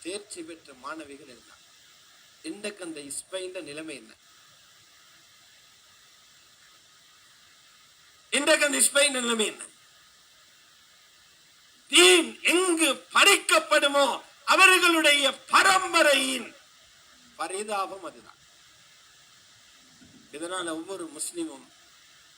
தேர்ச்சி பெற்ற மாணவிகள் இருந்தாங்க இன்றைக்கு அந்த ஸ்பெயின்ல நிலைமை என்ன? இன்றைக்கு அந்த ஸ்பெயின் நிலைமை என்ன? தீன் எங்கு பறிக்கப்படுமோ அவர்களுடைய பரம்பரையின் பரிதாபம் அதுதான். இதனால ஒவ்வொரு முஸ்லிமும்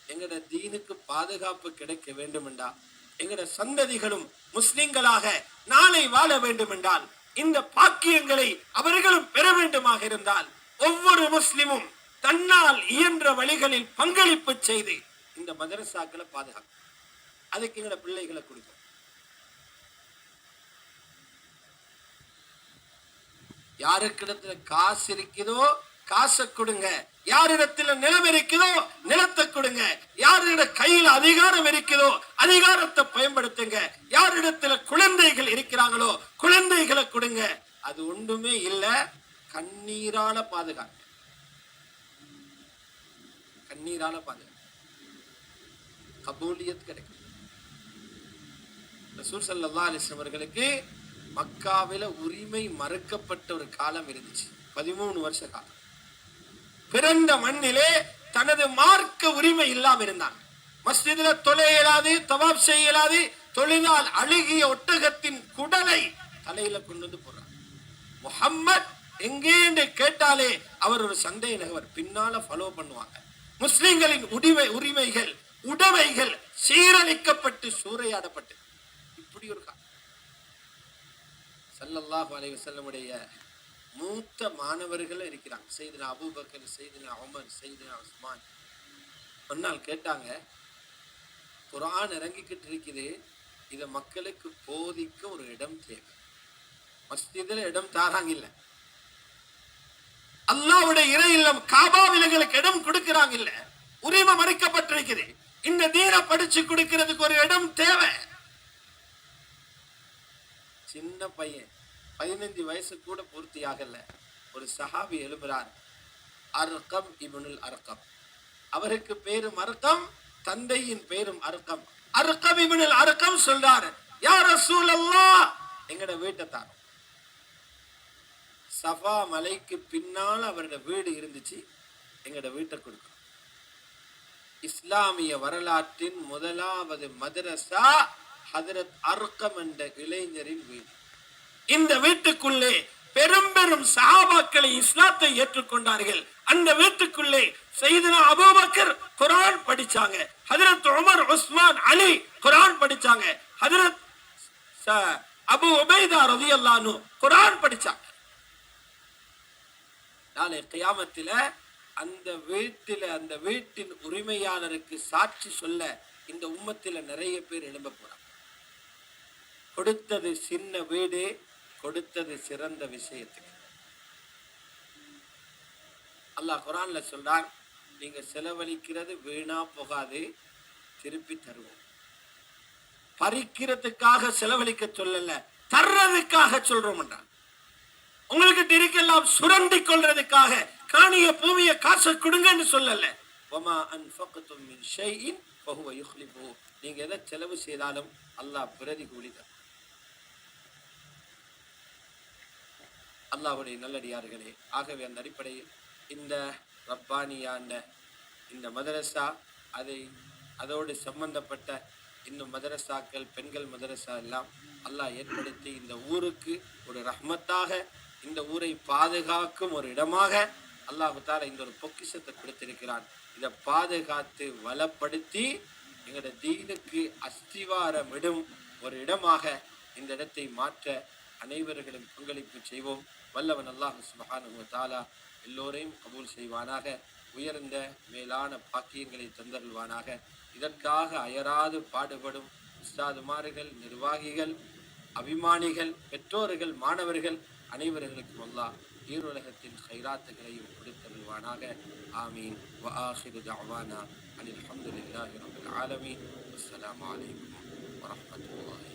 எங்கட தீனுக்கு பாதுகாப்பு கிடைக்க வேண்டும் என்றால் எங்கட சந்ததிகளும் முஸ்லிம்களாக நாளை வாழ வேண்டும் என்றால் இந்த பாக்கியங்களை அவர்களும் பெற வேண்டுமாக இருந்தால் ஒவ்வொரு முஸ்லிமும் தன்னால் இயன்ற வழிகளில் பங்களிப்பு செய்து இந்த மதரசாக்களை பாதுகாக்கும். அதுக்கு எங்கட பிள்ளைகளை கொடுக்கும். யாருக்கிடத்துல காசு இருக்குதோ காசை கொடுங்க. யாரிடத்துல நிலம் இருக்குதோ நிலத்தை கொடுங்க. யாரிட கையில் அதிகாரம் இருக்குதோ அதிகாரத்தை பயன்படுத்துங்க. யாரிடத்துல குழந்தைகள் இருக்கிறாங்களோ குழந்தைகளை கொடுங்க. அது ஒன்றுமே இல்ல. கண்ணீரால பாதுகாப்பு கண்ணீரால பாதுகாப்பு கபூலியத் கிடைக்கும். ரசூல் ஸல்லல்லாஹு அவர்களுக்கு மக்காவில உரிமை மறுக்கப்பட்ட ஒரு காலம் இருந்துச்சு. பதிமூணு வருஷ காலம். பிறந்த மண்ணிலே தனது மார்க்க உரிமை இல்லாம இருந்தாங்க மஸ்ஜிதுல தொலை இயலாது தவாப் செய்ய இயலாது தொழிலால் அழுகிய ஒட்டகத்தின் குடலை தலையில கொண்டு வந்து போடுறாங்க முகம்மத் எங்கேன்னு கேட்டாலே அவர் ஒரு சந்தேக நகர் பின்னால ஃபாலோ பண்ணுவாங்க. முஸ்லிம்களின் உரிமை உரிமைகள் உடைமைகள் சீரழிக்கப்பட்டு சூறையாடப்பட்டு. இப்படி ஒரு காலம். ஸல்லல்லாஹு அலைஹி மூத்த மாணவர்களும் இருக்கிறாங்க. செய்தினா அபுபக்கர் செய்தினா உமர் செய்தினா உஸ்மான். ஒரு நாள் கேட்டாங்க குரான் இறங்கிக்கிட்டு இருக்குது. இதை மக்களுக்கு போதிக்க ஒரு இடம் தேவை. மஸ்ஜிதில் இடம் தாராங்க இல்லை அல்லாவுடைய இறை இல்லம் காபாவில் எங்களுக்கு இடம் கொடுக்கிறாங்க இல்ல உரிமை மறைக்கப்பட்டிருக்குது. இந்த தீன படிச்சு கொடுக்கிறதுக்கு ஒரு இடம் தேவை. சின்ன பையன் பதினைந்து வயசு கூட பூர்த்தி ஆகல ஒரு சஹாபி எழுப்புறார் அர்க்கம் இப்னுல் அர்க்கம் அவருக்கு பேரும் அர்க்கம் தந்தையின் பேரும் அர்க்கம் அர்க்கம் இப்னுல் அர்க்கம் சொல்றாரு யார் ரசூலல்லாஹ்! எங்கட வீட்டை சஃபா மலைக்கு பின்னால் அவரோட வீடு இருந்துச்சு எங்கட வீட்டை கொடுக்கும். இஸ்லாமிய வரலாற்றின் முதலாவது மதரசா ஹதரத் அர்க்கம் என்ற இளைஞரின் வீடு. இந்த வீட்டுக்குள்ளே பெரும் பெரும் சஹாபாக்களை இஸ்லாத்தை ஏற்றுக்கொண்டார்கள். அந்த வீட்டுக்குள்ளே செய்தனா அபூபக்கர் குரான் படிச்சாங்க. ஹதரத் உமர் உஸ்மான் அலி குரான் படிச்சாங்க. ஹதரத் ச- அபு உபைதா ரவி அல்லானு குரான் படிச்சாங்க. நாளை கியாமத்தில அந்த வீட்டில அந்த வீட்டின் உரிமையாளருக்கு சாட்சி சொல்ல இந்த உம்மத்தில நிறைய பேர் எழும்ப போறாங்க. கொடுத்தது சின்ன வீடு கொடுத்தது சிறந்த விஷயத்துக்கு. அல்லாஹ் குரான்ல சொல்றார் நீங்க செலவழிக்கிறது வீணா போகாது திருப்பி தருவோம். பறிக்கிறதுக்காக செலவழிக்க சொல்லல தர்றதுக்காக சொல்றோம் உங்களுக்கு இருக்கெல்லாம் சுரண்டி கொள்றதுக்காக காணிய பூமிய காசை கொடுங்கன்னு சொல்லல. ஒமா அன்ஃபக்தும் மின் நீங்க எதை செலவு செய்தாலும் அல்லாஹ் பிரதி கூலிதான் தரும் நல்லடியார்களே. ஆகவே அந்த அடிப்படையில் இந்த ரப்பானியான இந்த மதரசா அதை அதோடு சம்பந்தப்பட்ட இன்னும் மதரசாக்கள் பெண்கள் மதரசா எல்லாம் அல்லாஹ் ஏற்படுத்தி இந்த ஊருக்கு ஒரு ரஹ்மத்தாக இந்த ஊரை பாதுகாக்கும் ஒரு இடமாக அல்லாஹ் இந்த ஒரு பொக்கிஷத்தை கொடுத்திருக்கிறான். இதை பாதுகாத்து வளப்படுத்தி எங்களோட தீனுக்கு அஸ்திவாரமிடும் ஒரு இடமாக இந்த இடத்தை மாற்ற அனைவர்களும் பங்களிப்பு செய்வோம். வல்லவன் அல்லாஹ் சுப்ஹானஹு தாலா எல்லோரையும் கபூல் செய்வானாக. உயர்ந்த மேலான பாக்கியங்களை தந்தருள்வானாக. இதற்காக அயராது பாடுபடும் உஸ்தாதுமார்கள் நிர்வாகிகள் அபிமானிகள் பெற்றோர்கள் மாணவர்கள் அனைவர்களுக்கும் அல்லாஹ் ஈருலகத்தின் கைராத்துகளையும் கொடுத்தருள்வானாக. ஆமீன். வ ஆஹிரு தஅவானா அனில் ஹம்துலில்லாஹி ரப்பில் ஆலமீன். அஸ்ஸலாமு அலைக்கும் வரஹ்மத்துல்லாஹி